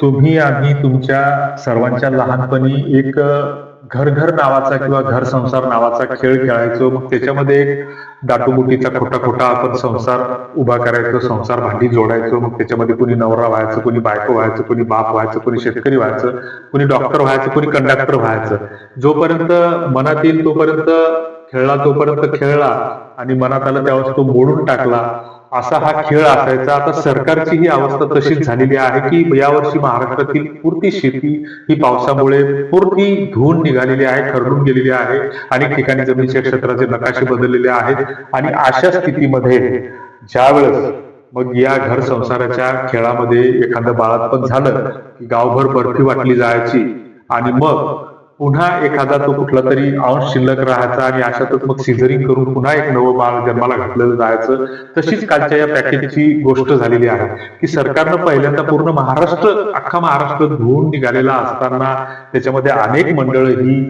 तुम्ही आम्ही तुमच्या सर्वांच्या लहानपणी एक घर घर नावाचा किंवा घर संसार नावाचा खेळ खेळायचो. मग त्याच्यामध्ये एक दाटूमुटीचा खोटा खोटा आपण संसार उभा करायचो संसार भांडी जोडायचो. मग त्याच्यामध्ये कुणी नवरा व्हायचं कुणी बायको व्हायचं कुणी बाप व्हायचं कुणी शेतकरी व्हायचं कुणी डॉक्टर व्हायचं कुणी कंडक्टर व्हायचं. जोपर्यंत मनात येईल तोपर्यंत खेळला तोपर्यंत खेळला आणि मनात आलं त्यावेळेस तो मोडून टाकला. असा हा खेळ असायचा. आता सरकारची ही अवस्था तशीच झालेली आहे की यावर्षी महाराष्ट्रातील पूर्ती शेती ही पावसामुळे पूर्ती धुवून निघालेली आहे खरडून गेलेली आहे अनेक ठिकाणी जमिनीच्या क्षेत्राचे नकाशे बदललेले आहेत. आणि अशा स्थितीमध्ये ज्यावेळेस मग या घर संसाराच्या खेळामध्ये एखादं बाळातपण झालं की गावभर बर्फी वाटली जायची आणि मग पुन्हा एखादा तो कुठला तरी अंश शिल्लक राहायचा आणि अशातच मग सिझरिंग करून पुन्हा एक नवं बाळ जन्माला घातलेलं जायचं तशीच कालच्या या पॅकेजची गोष्ट झालेली आहे की सरकारनं पहिल्यांदा पूर्ण महाराष्ट्र अख्खा महाराष्ट्र धुवून निघालेला असताना त्याच्यामध्ये अनेक मंडळ ही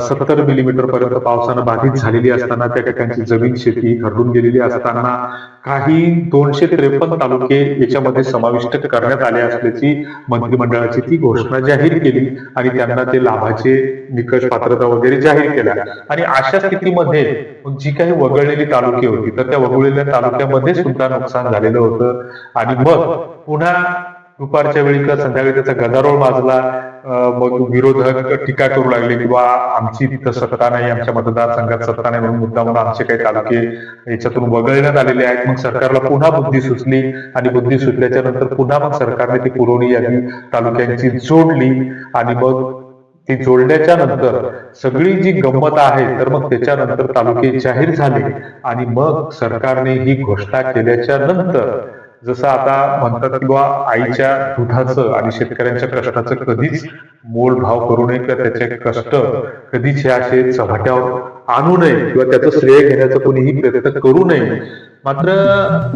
सत्तर मिलीमीटर पर्यंत पावसानं बाधित झालेली असताना त्या ठिकाणची जमीन शेती खरडून गेलेली असताना काही दोनशे त्रेपन्न तालुके याच्यामध्ये समाविष्ट करण्यात आले असल्याची मंत्रिमंडळाची ती घोषणा जाहीर केली आणि त्यांना ते लाभाचे निकष पात्रता वगैरे जाहीर केल्या. आणि अशा स्थितीमध्ये जी काही वगळलेली तालुके होती तर त्या वगळलेल्या तालुक्यामध्ये सुद्धा नुकसान झालेलं होतं. आणि मग पुन्हा दुपारच्या वेळी किंवा संध्याकाळी त्याचा गदारोळ माजला मग विरोधक टीका करू लागले किंवा आमची तिथं सत्ता नाही आमच्या मतदारसंघात सत्ता नाही म्हणून मुद्दा म्हणून आमचे काही तालुके याच्यातून वगळण्यात आलेले आहेत. मग सरकारला पुन्हा बुद्धी सुचली आणि बुद्धी सुचल्याच्या नंतर पुन्हा मग सरकारने ती पुरवणी यादी तालुक्यांची जोडली आणि मग ती जोडल्याच्या नंतर सगळी जी गंमत आहे तर मग त्याच्यानंतर तालुके जाहीर झाले आणि मग सरकारने ही घोषणा केल्याच्यानंतर जसं आता म्हणतात किंवा आईच्या दुधाचं आणि शेतकऱ्यांच्या कष्टाचं कधीच मोल भाव करू नये किंवा त्याचे कष्ट कधीच हे असे चव्हाट्यावर आणू नये किंवा त्याचं श्रेय घेण्याचा कोणीही प्रयत्न करू नये. मात्र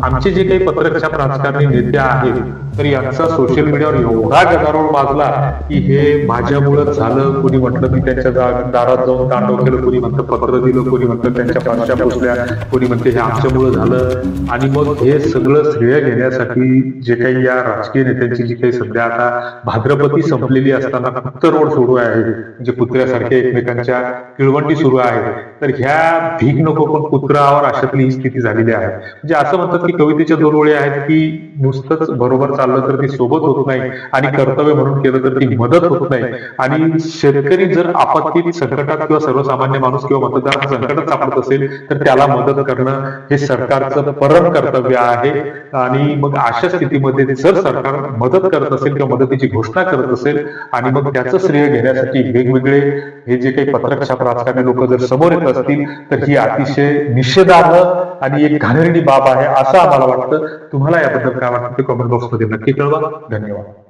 आमचे जे काही पत्रकार राजकारणी नेते आहेत तर यांचा सोशल मीडियावर एवढा गदारोळ माजला की हे माझ्यामुळं झालं कोणी म्हटलं मी त्यांच्या दारात जाऊन तांडव केलं कोणी म्हणतं पत्र दिलं कोणी म्हणतं त्यांच्या पाशा पुसल्या कोणी म्हणते हे आमच्यामुळे झालं. आणि मग हे सगळं श्रेय घेण्यासाठी जे काही या राजकीय नेत्यांची जी काही सध्या आता भाद्रपती संपलेली असताना फक्त रोड सुरू आहे म्हणजे कुत्र्यासारखे एकमेकांच्या किळवंटी सुरू आहे तर ह्या भीक नको पण कुत्रावर अशातली ही स्थिती झालेली आहे. म्हणजे असं म्हणतात की कवितेच्या दोन ओळी आहेत की नुसतंच बरोबर चाललं तर ती सोबत होत नाही आणि कर्तव्य म्हणून केलं तर ती मदत होत नाही. आणि शेतकरी जर आपत्तीत संकटात किंवा सर्वसामान्य माणूस किंवा मतदार संकटात सापडत असेल तर त्याला मदत करणं हे सरकारचं परम कर्तव्य आहे. आणि मग अशा स्थितीमध्ये जर सरकार मदत करत असेल किंवा मदतीची घोषणा करत असेल आणि मग त्याचं श्रेय घेण्यासाठी वेगवेगळे हे जे काही पत्रक्षाप राजकारणी लोक जर समोर येत असतील तर ही अतिशय निषेधार्ह आणि एक घाण आदरणीय बाब आहे असं आम्हाला वाटतं. तुम्हाला याबद्दल काय वाटतं कमेंट बॉक्समध्ये नक्की कळवा. धन्यवाद.